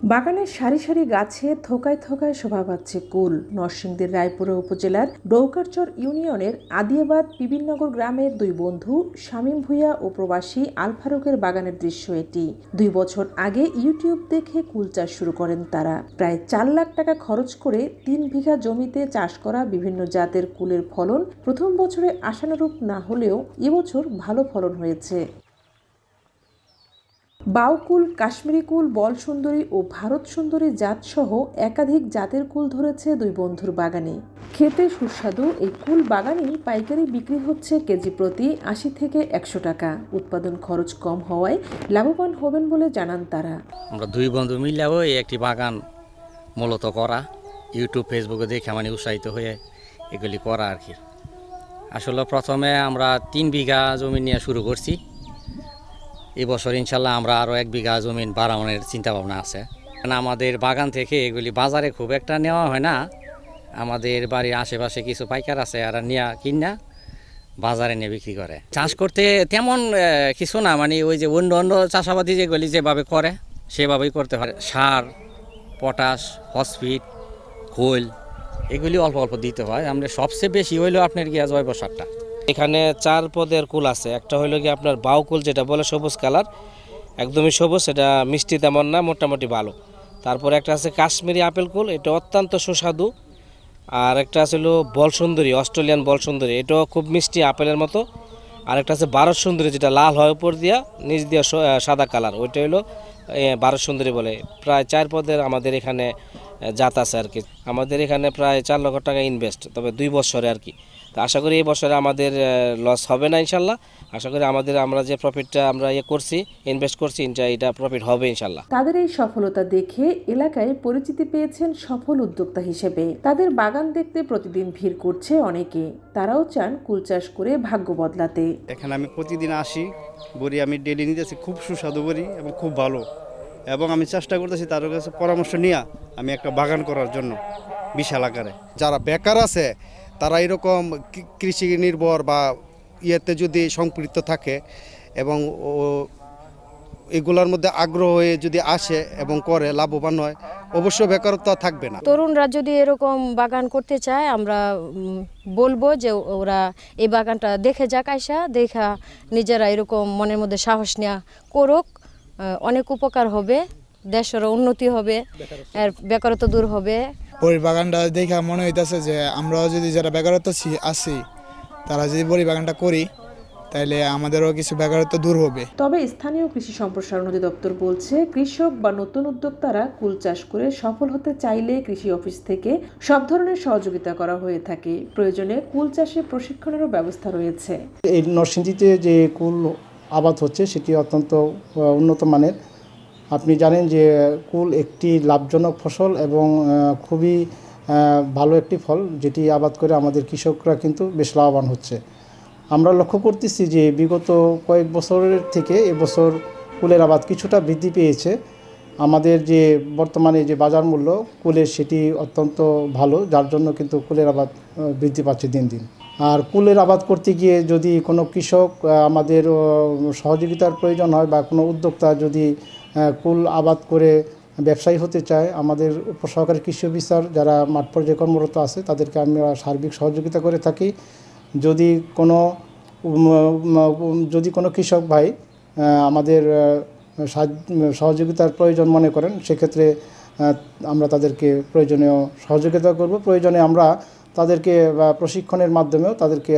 বাগানের সারি সারি গাছে থোকায় থোকায় শোভা পাচ্ছে কুল। নরসিংদীর রায়পুরা উপজেলার ডৌকারচর ইউনিয়নের আদিয়াবাদ বিবিনগর গ্রামের দুই বন্ধু, শামীম ভুইয়া ও প্রবাসী আলফারুকের বাগানের দৃশ্য এটি। দুই বছর আগে ইউটিউব দেখে কুল চাষ শুরু করেন তারা। প্রায় চার লাখ টাকা খরচ করে তিন বিঘা জমিতে চাষ করা বিভিন্ন জাতের কুলের ফলন প্রথম বছরে আশানুরূপ না হলেও এবছর ভালো ফলন হয়েছে। বাউকুল, কাশ্মীরি কুল, বল সুন্দরী ও ভারত সুন্দরী জাতসহ একাধিক জাতের কুল ধরেছে দুই বন্ধুর বাগানে। খেতে সুস্বাদু, এই কুল বাগানেই পাইকারি বিক্রি হচ্ছে কেজি প্রতি আশি থেকে একশো টাকা। উৎপাদন খরচ কম হওয়ায় লাভবান হবেন বলে জানান তারা। আমরা দুই বন্ধু মিলে এই একটি বাগান মূলত করা। ইউটিউব, ফেসবুকে দেখে মানে উৎসাহিত হয়ে এগুলি করা আর কি। আসলে প্রথমে আমরা তিন বিঘা জমি নিয়ে শুরু করছি। এবছর ইনশাল্লাহ আমরা আরও এক বিঘা জমিন বাড়ানোর চিন্তা ভাবনা আছে আমাদের বাগান থেকে এগুলি বাজারে খুব একটা নেওয়া হয় না। আমাদের বাড়ির আশেপাশে কিছু পাইকার আছে আর নিয়ে কিনা বাজারে নিয়ে বিক্রি করে। চাষ করতে তেমন কিছু না মানে ওই যে অন্য অন্য চাষাবাদি যেগুলি যেভাবে করে, সেভাবেই করতে হয়। সার, পটাশ, ফসফিট, খোল, এগুলি অল্প অল্প দিতে হয়। আমরা সবচেয়ে বেশি হইল আপনার গিয়া জৈব সারটা এখানে চার পদের কুল আছে। একটা হলো কি আপনার বাউ কুল যেটা বলে সবুজ কালার, একদমই সবুজ, সেটা মিষ্টি তেমন না, মোটামুটি ভালো। তারপরে একটা আছে কাশ্মীরি আপেল কুল, এটা অত্যন্ত সুস্বাদু। আর একটা আছে বল সুন্দরী অস্ট্রেলিয়ান বল সুন্দরী এটাও খুব মিষ্টি আপেলের মতো। আর একটা আছে ভারত সুন্দরী যেটা লাল হয় উপর দিয়া, নিচ দিয়া সাদা কালার, ওইটা হলো ভারত সুন্দরী বলে। প্রায় চার পদের আমাদের এখানে জাত আছে আর কি। আমাদের এখানে প্রায় চার লক্ষ টাকা ইনভেস্ট তবে দুই বছরে আর কি। তো আশা করি এই বছরে আমাদের লস হবে না ইনশাল্লাহ। আশা করি আমাদের আমরা যে প্রফিটটা আমরা ইয়ে করছি ইনভেস্ট করছি এটা প্রফিট হবে ইনশাল্লাহ। তাদের এই সফলতা দেখে এলাকায় পরিচিতি পেয়েছেন সফল উদ্যোক্তা হিসেবে। তাদের বাগান দেখতে প্রতিদিন ভিড় করছে অনেকে। তারাও চান কুল চাষ করে ভাগ্য বদলাতে। এখানে আমি প্রতিদিন আসি বড়ি আমি ডেলি নিতেছি খুব সুস্বাদু বড়ি এবং খুব ভালো। এবং আমি চেষ্টা করতেছি তার কাছে পরামর্শ নিয়ে আমি একটা বাগান করার জন্য বিশাল আকারে। যারা বেকার আছে তারা এরকম কৃষি নির্ভর বা ইয়েতে যদি সম্পৃক্ত থাকে এবং এগুলোর মধ্যে আগ্রহ হয়ে যদি আসে এবং করে লাভবান হয় অবশ্য বেকারত্ব থাকবে না। তরুণরা যদি এরকম বাগান করতে চায় আমরা বলব যে ওরা এই বাগানটা দেখে যাক আইসা দেখা নিজেরা এরকম মনের মধ্যে সাহস নেওয়া করুক অনেক উপকার হবে দেশেরও উন্নতি হবে আর বেকারত্ব দূর হবে। বড়ি বাগানটা দেখে মনে হইতেছে যে আমরাও যদি যারা বেকারত্ব আছি তারা যদি বড়ি বাগানটা করি তাহলে আমাদেরও কিছু বেকারত্ব দূর হবে। তবে স্থানীয় কৃষি সম্প্রসারণ অধিদপ্তর বলছে কৃষক বা নতুন উদ্যোক্তারা কুল চাষ করে সফল হতে চাইলে কৃষি অফিস থেকে সব ধরনের সহযোগিতা করা হয়ে থাকে। প্রয়োজনে কুল চাষে প্রশিক্ষণেরও ব্যবস্থা রয়েছে। এই নরসিংদীতে যে কুল আবাদ হচ্ছে সেটি অত্যন্ত উন্নত মানের। আপনি জানেন যে কুল একটি লাভজনক ফসল এবং খুবই ভালো একটি ফল, যেটি আবাদ করে আমাদের কৃষকরা কিন্তু বেশ লাভবান হচ্ছে। আমরা লক্ষ্য করতেছি যে বিগত কয়েক বছরের থেকে এবছর কুলের আবাদ কিছুটা বৃদ্ধি পেয়েছে। আমাদের যে বর্তমানে যে বাজার মূল্য কুলের সেটি অত্যন্ত ভালো, যার জন্য কিন্তু কুলের আবাদ বৃদ্ধি পাচ্ছে দিন দিন। আর কুলের আবাদ করতে গিয়ে যদি কোনো কৃষক আমাদের সহযোগিতার প্রয়োজন হয় বা কোনো উদ্যোক্তা যদি কুল আবাদ করে ব্যবসায়ী হতে চায়। আমাদের উপসহকারী কৃষি অফিসার যারা মাঠ পর্যায়ে কর্মরত আছে, তাদেরকে আমরা সার্বিক সহযোগিতা করে থাকি। যদি কোনো যদি কোনো কৃষক ভাই আমাদের সহযোগিতার প্রয়োজন মনে করেন, সেক্ষেত্রে আমরা তাদেরকে প্রয়োজনীয় সহযোগিতা করব। প্রয়োজনে আমরা তাদেরকে প্রশিক্ষণের মাধ্যমেও তাদেরকে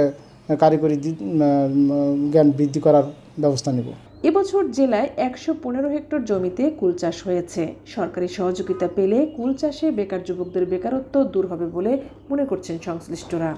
কারিগরি জ্ঞান বৃদ্ধি করার ব্যবস্থা নেব। এবছর জেলায় একশো পনেরো হেক্টর জমিতে কুল চাষ হয়েছে। সরকারি সহযোগিতা পেলে কুল চাষে বেকার যুবকদের বেকারত্ব দূর হবে বলে মনে করছেন সংশ্লিষ্টরা।